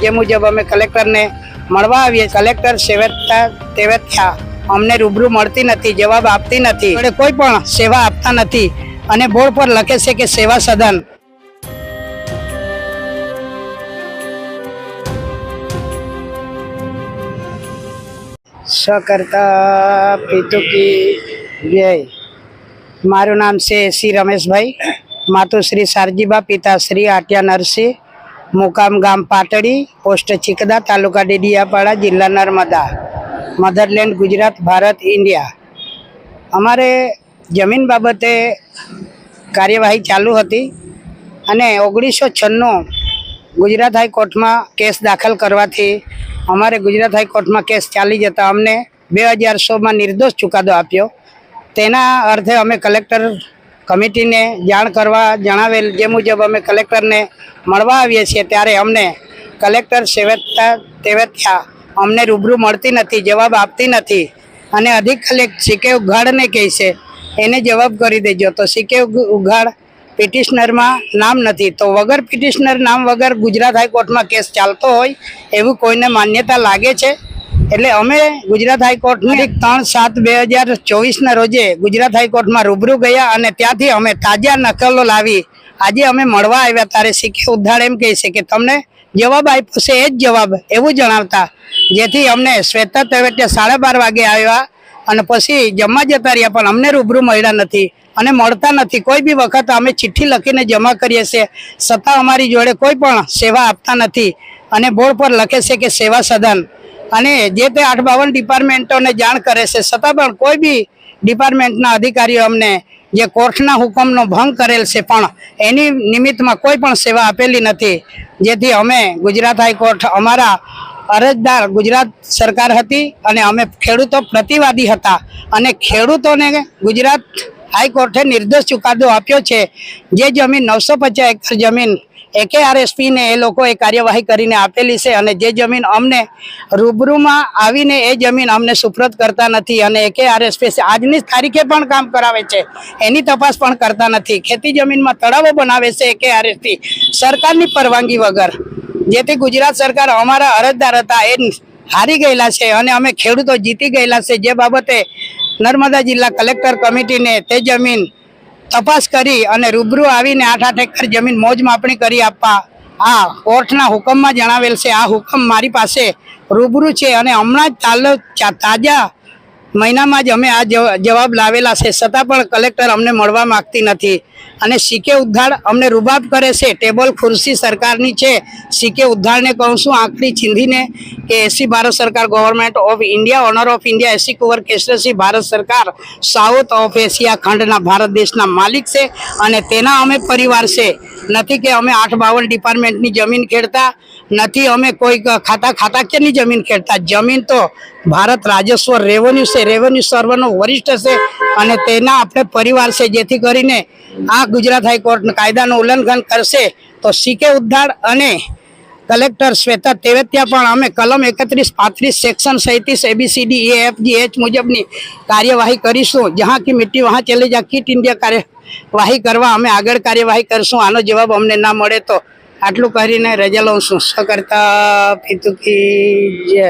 જે મુજબ અમે કલેક્ટરને મળવા આવીએ કલેક્ટર સેવતા તેવત્યા અમને રૂબરૂ મળતી નથી, જવાબ આપતી નથી વડે કોઈ પણ સેવા આપતા નથી અને બોર્ડ પર લખે છે કે સેવા સદન. સકર્તા પિતુકી વ્યય. મારું નામ છે શ્રી રમેશભાઈ. માતુશ્રી પિતા શ્રી આટ્યા નરસિંહ. મુકામ ગામ પાટડી, પોસ્ટ ચિકદા, તાલુકા ડેડિયાપાડા, જિલ્લા Narmada. Motherland Gujarat, Bharat, India. અમારે જમીન બાબતે કાર્યવાહી ચાલુ હતી અને ઓગણીસો છન્નું ગુજરાત હાઈકોર્ટમાં કેસ દાખલ કરવાથી અમારે ગુજરાત હાઈકોર્ટમાં કેસ ચાલી જતા અમને બે હજાર સોમાં નિર્દોષ ચુકાદો આપ્યો. તેના અર્થે અમે કલેક્ટર કમિટીને જાણ કરવા જણાવેલ જે મુજબ અમે કલેક્ટરને મળવા આવીએ છીએ ત્યારે અમને કલેક્ટર સેવતા તેવત્યા અમને રૂબરૂ મળતી નથી, જવાબ આપતી નથી અને અધિક કલેક્ટ સીકે ઉઘાડને કહે છે, એને જવાબ કરી દેજો. તો સીકે ઉઘાડ પિટિશનરમાં નામ નથી. તો વગર પિટિશનર નામ વગર ગુજરાત હાઈકોર્ટમાં કેસ ચાલતો હોય એવું કોઈને માન્યતા લાગે છે? એટલે અમે ગુજરાત હાઈકોર્ટની ત્રણ સાત બે હજાર ચોવીસના રોજે ગુજરાત હાઈકોર્ટમાં રૂબરૂ ગયા અને ત્યાંથી અમે તાજા નકલો લાવી. આજે અમે મળવા આવ્યા ત્યારે શીખે ઉદ્ધાર એમ કહી છે કે તમને જવાબ આપ્યો છે એ જ જવાબ એવું જણાવતા. જેથી અમને શ્વેતા તેવટિયા સાડા બાર વાગે આવ્યા અને પછી જમવા જતા રહ્યા પણ અમને રૂબરૂ મળ્યા નથી અને મળતા નથી. કોઈ બી વખત અમે ચિઠ્ઠી લખીને જમા કરીએ છીએ. છતાં અમારી જોડે કોઈ પણ સેવા આપતા નથી અને બોર્ડ પર લખે છે કે સેવા સદન. અને જે તે આઠ બાવન ડિપાર્ટમેન્ટોને જાણ કરે છે, છતાં પણ કોઈ બી ડિપાર્ટમેન્ટના અધિકારીઓ અમને જે કોર્ટના હુકમનો ભંગ કરેલ છે પણ એની નિમિત્તમાં કોઈ પણ સેવા આપેલી નથી. જેથી અમે ગુજરાત હાઈકોર્ટ, અમારા અરજદાર ગુજરાત સરકાર હતી અને અમે ખેડૂતો પ્રતિવાદી હતા અને ખેડૂતોને ગુજરાત હાઈકોર્ટે નિર્દોષ ચુકાદો આપ્યો છે. જે જમીન નવસો પચાસ એકર જમીન એકેઆરએસપી ને એ લોકોએ કાર્યવાહી કરીને આપેલી છે અને જે જમીન અમને રૂબરૂમાં આવીને એ જમીન અમને સુપ્રત કરતા નથી અને એકેઆરએસપી આજની તારીખે પણ કામ કરાવે છે. એની તપાસ પણ કરતા નથી. ખેતી જમીનમાં તળાવો બનાવે છે એકેઆરએસપી સરકારની પરવાનગી વગર. જેથી ગુજરાત સરકાર અમારા અરજદાર હતા, એ હારી ગયેલા છે અને અમે ખેડૂતો જીતી ગયેલા છે. જે બાબતે નર્મદા જિલ્લા કલેક્ટર કમિટીને તે જમીન તપાસ કરી અને રૂબરૂ આવીને આઠ આઠ એકર જમીન મોજ માપણી કરી આપવા આ કોર્ટના હુકમમાં જણાવેલ છે. આ હુકમ મારી પાસે રૂબરૂ છે અને હમણાં જ તાજા મહિનામાં જ અમે આ જવાબ લાવેલા છે. છતાં પણ કલેક્ટર અમને મળવા માંગતી નથી. અને સીકે ઉદ્ધાર અમને રૂબાબ કરે છે. ટેબલ ખુરશી સરકારની છે. સીકે ઉદ્ધારને કહું છું, આંખની ચીંધીને કે એસી ભારત સરકાર government of India, owner of India, એસી કુંવર કેસરસી ભારત સરકાર, સાઉથ ઓફ એશિયા ખંડના ભારત દેશના માલિક છે અને તેના અમે પરિવાર છે. નથી કે અમે આઠ બાવન ડિપાર્ટમેન્ટની જમીન ખેડતા, નથી અમે કોઈ ખાતા ખાતાકીયની જમીન ખેડતા. જમીન તો ભારત રાજસ્વ રેવન્યુ છે રેવન્યુ સર્વનો વરિષ્ઠ છે અને તેના આપણે પરિવાર છે, જેથી કરીને આ ગુજરાત હાઈકોર્ટ કાયદાનું ઉલ્લંઘન કરશે તો સીકે ઉદ્ધાર અને કલેક્ટર શ્વેતા તેવત્યા પણ અમે કલમ એકત્રીસ, પાંત્રીસ, section સૈંત્રીસ A B C D A F G H મુજબની કાર્યવાહી કરીશું. જ્યાં કી મિટ્ટી વહાં ચલે જા કિટ ઇન્ડિયા કાર્યવાહી કરવા અમે આગળ કાર્યવાહી કરીશું. આનો જવાબ અમને ના મળે તો આટલું કરીને રજા લઉં છું. સહકર્તા, પીતુકી, જય.